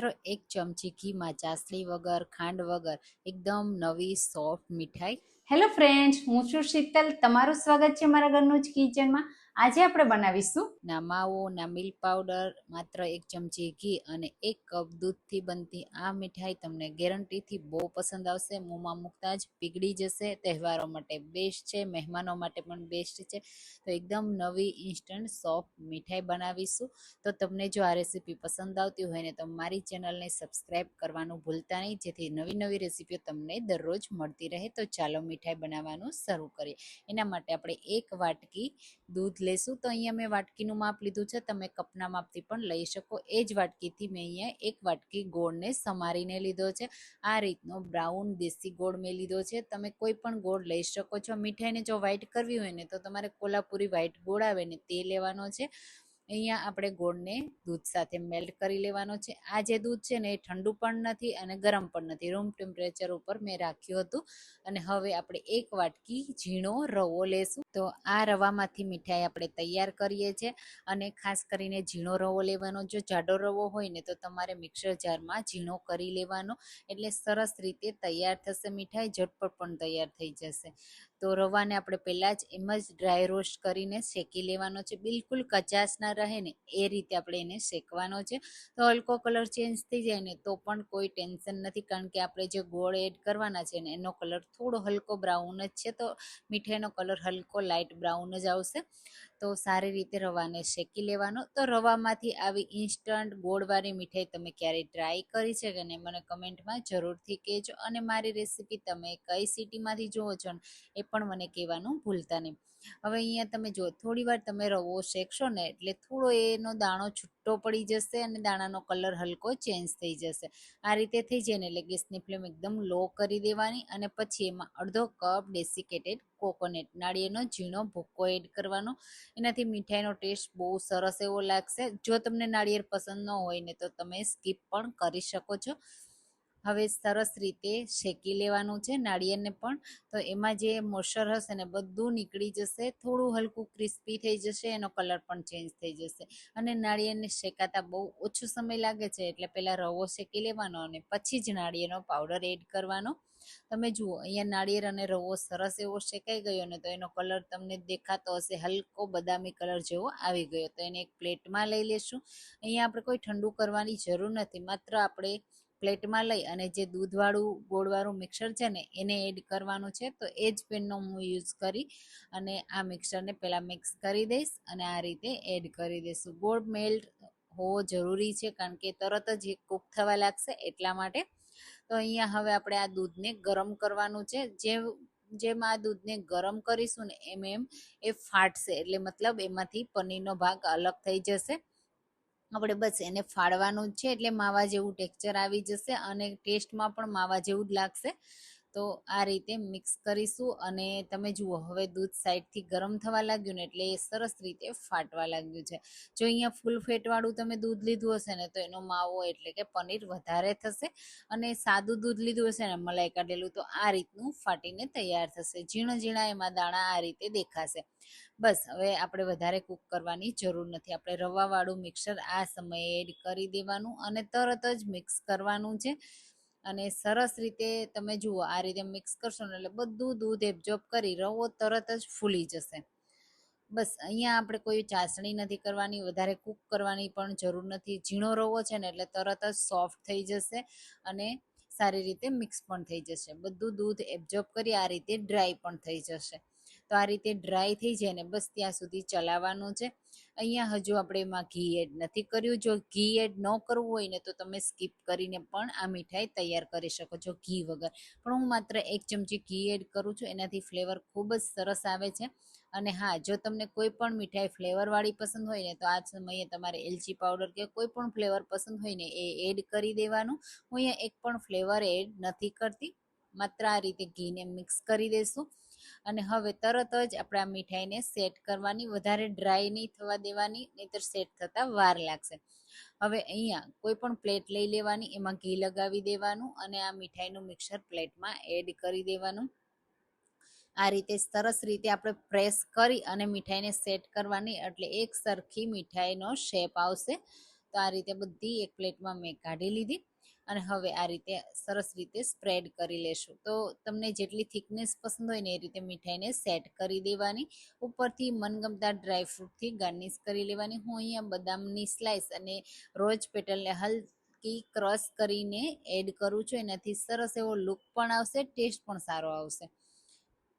માત્ર એક ચમચી ઘીમાં ચાસણી વગર, ખાંડ વગર, એકદમ નવી સોફ્ટ મીઠાઈ. હેલો ફ્રેન્ડ્સ હું છું શીતલ. તમારું સ્વાગત છે મારા ઘરનું જ કિચનમાં આજે આપણે બનાવીશું ના માવો ના મિલ્ક પાવડર, માત્ર એક ચમચી ઘી અને એક કપ દૂધથી બનતી આ મીઠાઈ તમને ગેરંટીથી બહુ પસંદ આવશે. મોંમાં મૂકતા જ પીગળી જશે. તહેવારો માટે બેસ્ટ છે, મહેમાનો માટે પણ બેસ્ટ છે. તો એકદમ નવી ઇન્સ્ટન્ટ સોફ્ટ મીઠાઈ બનાવીશું. તો તમને જો આ રેસીપી પસંદ આવતી હોય ને તો મારી ચેનલને સબસ્ક્રાઈબ કરવાનું ભૂલતા નહીં. જેથી નવી નવી રેસીપીઓ તમને દરરોજ મળતી રહે. તો ચાલો મીઠાઈ બનાવવાનું શરૂ કરીએ. એના માટે આપણે એક વાટકી દૂધ લેશું. તો અહીંયા મેં વાટકીનું માપ લીધું છે. તમે કપના માપથી પણ લઈ શકો. એ જ વાટકીથી મેં અહીંયા એક વાટકી ગોળને સમારીને લીધો છે. આ રીતનો બ્રાઉન દેશી ગોળ મેં લીધો છે. તમે કોઈ પણ ગોળ લઈ શકો છો. મીઠાઈને જો વ્હાઈટ કરવી હોય ને, તો તમારે કોલ્હાપુરી વ્હાઈટ ગોળ આવે ને તે લેવાનો છે. અહીંયા આપણે ગોળને દૂધ સાથે મેલ્ટ કરી લેવાનો છે. આ જે દૂધ છે ને, એ ઠંડુ પણ નથી અને ગરમ પણ નથી. રૂમ ટેમ્પરેચર ઉપર મેં રાખ્યું હતું. અને હવે આપણે એક વાટકી ઝીણો રવો લેશું. તો આ રવામાંથી મીઠાઈ આપણે તૈયાર કરીએ છીએ અને ખાસ કરીને ઝીણો રવો લેવાનો. જો જાડો રવો હોય ને તો તમારે મિક્સર જારમાં ઝીણો કરી લેવાનો. એટલે સરસ રીતે તૈયાર થશે મીઠાઈ, ઝટપટ પણ તૈયાર થઈ જશે. તો રવાને આપણે પહેલાં જ એમ જ ડ્રાય રોસ્ટ કરીને શેકી લેવાનો છે. બિલકુલ કચાશ ના રહે ને એ રીતે આપણે એને શેકવાનો છે. તો હલકો કલર ચેન્જ થઈ જાય ને તો પણ કોઈ ટેન્શન નથી. કારણ કે આપણે જે ગોળ એડ કરવાના છે ને એનો કલર થોડો હલકો બ્રાઉન જ છે. તો મીઠાઈનો કલર હલકો લાઇટ બ્રાઉન જ આવશે. તો સારી રીતે રવાને શેકી લેવાનો. તો રવામાંથી આવી ઇન્સ્ટન્ટ ગોળવાળી મીઠાઈ તમે ક્યારેય ટ્રાય કરી છે કે નહીં, મને કમેન્ટમાં જરૂરથી કહેજો. અને મારી રેસીપી તમે કઈ સિટીમાંથી જુઓ છો ને, એ પણ મને કહેવાનું ભૂલતા નહીં. હવે અહીંયા તમે જો, થોડી વાર તમે રવો શેકશો ને, એટલે થોડો એનો દાણો છૂટો પડી જશે અને દાણાનો કલર હલકો ચેન્જ થઈ જશે. આ રીતે થઈ જાય ને, એટલે ગેસની ફ્લેમ એકદમ લો કરી દેવાની અને પછી એમાં અડધો કપ ડેસિકેટેડ કોકોનટ નાળિયેરનો ઝીણો ભૂક્કો એડ કરવાનો. એનાથી મીઠાઈનો ટેસ્ટ બહુ સરસ એવો લાગશે. જો તમને નાળિયેર પસંદ ન હોય ને તો તમે સ્કીપ પણ કરી શકો છો. હવે સરસ રીતે શેકી લેવાનું છે નાળિયેરને પણ. તો એમાં જે મોસર હશે ને બધું નીકળી જશે, થોડું હલકું ક્રિસ્પી થઈ જશે, એનો કલર પણ ચેન્જ થઈ જશે. અને નાળિયેરને શેકાતા બહુ ઓછો સમય લાગે છે એટલે પહેલાં રવો શેકી લેવાનો અને પછી જ નાળિયેરનો પાવડર એડ કરવાનો. તમે જુઓ, અહીંયા નાળિયેર અને રવો સરસ એવો શેકાઈ ગયો ને તો એનો કલર તમને દેખાતો હશે, હલકો બદામી કલર જેવો આવી ગયો. તો એને એક પ્લેટમાં લઈ લેશું. અહીંયા આપણે કોઈ ઠંડુ કરવાની જરૂર નથી. માત્ર આપણે પ્લેટમાં લઈ અને જે દૂધવાળું, ગોળવાળું મિક્સર છે ને, એને એડ કરવાનું છે. તો એ જ પેનનો હું યુઝ કરી અને આ મિક્સરને પહેલાં મિક્સ કરી દઈશ અને આ રીતે એડ કરી દઈશું. ગોળ મેલ્ટ હોવો જરૂરી છે, કારણ કે તરત જ એ કૂક થવા લાગશે એટલા માટે તો અહીંયા હવે આપણે આ દૂધને ગરમ કરવાનું છે. જે, જેમ આ દૂધને ગરમ કરીશું ને એમ એમ એ ફાટશે. એટલે મતલબ એમાંથી પનીરનો ભાગ અલગ થઈ જશે. આપણે બસ એને ફાડવાનું છે. એટલે માવા જેવું ટેક્સચર આવી જશે અને ટેસ્ટમાં પણ માવા જેવું જ લાગશે. તો આ રીતે મિક્સ કરીશું અને તમે જુઓ, હવે દૂધ સાઈડથી ગરમ થવા લાગ્યું ને એટલે એ સરસ રીતે ફાટવા લાગ્યું છે. જો અહીંયા ફૂલ ફેટવાળું તમે દૂધ લીધું હશે ને તો એનો માવો એટલે કે પનીર વધારે થશે અને સાદું દૂધ લીધું હશે ને મલાઈ કાઢેલું, તો આ રીતનું ફાટીને તૈયાર થશે. ઝીણા ઝીણા એમાં દાણા આ રીતે દેખાશે. બસ, હવે આપણે વધારે કૂક કરવાની જરૂર નથી. આપણે રવાવાળું મિક્સર આ સમયે એડ કરી દેવાનું અને તરત જ મિક્સ કરવાનું છે. અને સરસ રીતે તમે જુઓ, આ રીતે મિક્સ કરશો ને એટલે બધું દૂધ એબ્ઝોર્બ કરી રવો તરત જ ફૂલી જશે. બસ, અહીંયા આપણે કોઈ ચાસણી નથી કરવાની, વધારે કૂક કરવાની પણ જરૂર નથી. ઝીણો રવો છે ને એટલે તરત જ સોફ્ટ થઈ જશે અને સારી રીતે મિક્સ પણ થઈ જશે. બધું દૂધ એબ્ઝોર્બ કરી આ રીતે ડ્રાય પણ થઈ જશે. તો આ રીતે ડ્રાય થઈ જાય ને બસ ત્યાં સુધી ચલાવવાનું છે. અહીંયા હજુ આપણે એમાં ઘી એડ નથી કર્યું. જો ઘી એડ ન કરવું હોય ને તો તમે સ્કીપ કરીને પણ આ મીઠાઈ તૈયાર કરી શકો છો ઘી વગર. પણ હું માત્ર એક ચમચી ઘી એડ કરું છું. એનાથી ફ્લેવર ખૂબ જ સરસ આવે છે. અને હા, જો તમને કોઈ પણ મીઠાઈ ફ્લેવરવાળી પસંદ હોય ને તો આ સમયે તમારે એલચી પાવડર કે કોઈ પણ ફ્લેવર પસંદ હોય ને એ એડ કરી દેવાનું. હું અહીંયા એક પણ ફ્લેવર એડ નથી કરતી. માત્ર આ રીતે ઘીને મિક્સ કરી દઈશું અને હવે તરત જ આપણે આ મીઠાઈને સેટ કરવાની, વધારે ડ્રાય નહીં થવા દેવાની, નહીતર સેટ થતાં વાર લાગશે. હવે અહીંયા કોઈ પણ પ્લેટ લઈ લેવાની, એમાં ઘી લગાવી દેવાનું અને આ મીઠાઈનું મિક્સર પ્લેટમાં એડ કરી દેવાનું. આ રીતે સરસ રીતે આપણે પ્રેસ કરી અને મીઠાઈને સેટ કરવાની, એટલે એક સરખી મીઠાઈનો શેપ આવશે. તો આ રીતે બધી એક પ્લેટમાં મેં કાઢી લીધી. અને હવે આ રીતે સરસ રીતે સ્પ્રેડ કરી લેશું. તો તમને જેટલી થિકનેસ પસંદ હોય ને એ રીતે મીઠાઈને સેટ કરી દેવાની. ઉપરથી મનગમતા ડ્રાયફ્રૂટથી ગાર્નિશ કરી લેવાની. હું અહીંયા બદામની સ્લાઇસ અને રોજ પેટલને હલકી ક્રશ કરીને એડ કરું છું. એનાથી સરસ એવો લુક પણ આવશે ટેસ્ટ પણ સારો આવશે.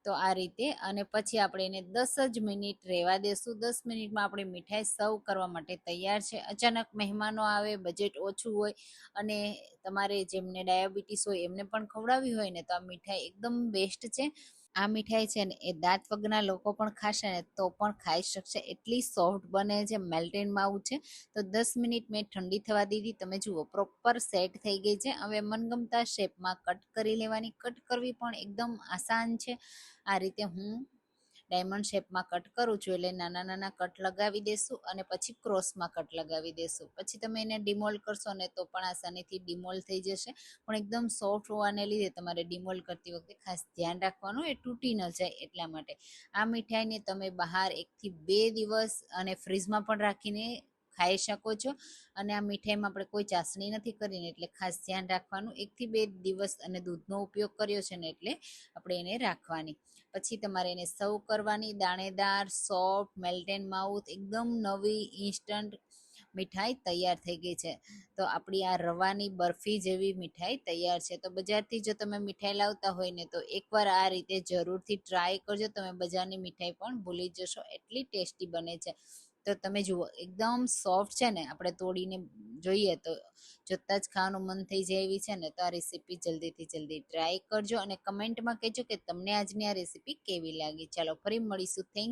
તો આ રીતે અને પછી આપણે એને દસ જ મિનિટ રહેવા દેશું. દસ મિનિટમાં આપણી મીઠાઈ સર્વ કરવા માટે તૈયાર છે. અચાનક મહેમાનો આવે બજેટ ઓછું હોય અને તમારે જેમને ડાયાબિટીસ હોય એમને પણ ખવડાવવી હોય ને તો આ મીઠાઈ એકદમ બેસ્ટ છે. આ મીઠાઈ છે ને, એ દાંત વગરના લોકો પણ ખાશે ને, તો પણ ખાઈ શકશે. એટલી સોફ્ટ બને છે, મેલ્ટેનમાં માવું છે. તો દસ મિનિટ મેં ઠંડી થવા દીધી. તમે જુઓ, પ્રોપર સેટ થઈ ગઈ છે. હવે મનગમતા શેપમાં કટ કરી લેવાની. કટ કરવી પણ એકદમ આસાન છે. આ રીતે હું ડાયમંડ શેપમાં કટ કરું છું એટલે નાના નાના કટ લગાવી દેશું અને પછી ક્રોસમાં કટ લગાવી દેશું પછી તમે એને ડિમોલ કરશો ને તો પણ આસાનીથી ડિમોલ થઈ જશે. પણ એકદમ સોફ્ટ હોવાને લીધે તમારે ડિમોલ કરતી વખતે ખાસ ધ્યાન રાખવાનું એ તૂટી ન જાય એટલા માટે. આ મીઠાઈને તમે બહાર એકથી બે દિવસ અને ફ્રીજમાં પણ રાખીને ખાઈ શકો છો. અને આ મીઠાઈમાં આપણે કોઈ ચાસણી નથી કરીને, એટલે ખાસ ધ્યાન રાખવાનું. એકથી બે દિવસ અને દૂધનો ઉપયોગ કર્યો છે ને, એટલે આપણે એને રાખવાની. પછી તમારે એને સર્વ કરવાની. દાણેદાર, સોફ્ટ મેલ્ટેન માઉથ, એકદમ નવી, ઇન્સ્ટન્ટ મીઠાઈ તૈયાર થઈ ગઈ છે. તો આપણી આ રવાની બરફી જેવી મીઠાઈ તૈયાર છે. તો બજારથી જો તમે મીઠાઈ લાવતા હોય ને, તો એકવાર આ રીતે જરૂરથી ટ્રાય કરજો. તમે બજારની મીઠાઈ પણ ભૂલી જશો. એટલી ટેસ્ટી બને છે. તો તમે જુઓ, એકદમ સોફ્ટ છે ને, આપણે તોડીને જોઈએ તો જોતાં જ ખાવાનું મન થઈ જાય એવી છે ને, તો આ રેસીપી જલ્દીથી જલ્દી ટ્રાય કરજો અને કમેન્ટમાં કહેજો કે તમને આજની આ રેસીપી કેવી લાગી. ચાલો, ફરી મળીશું. થેન્ક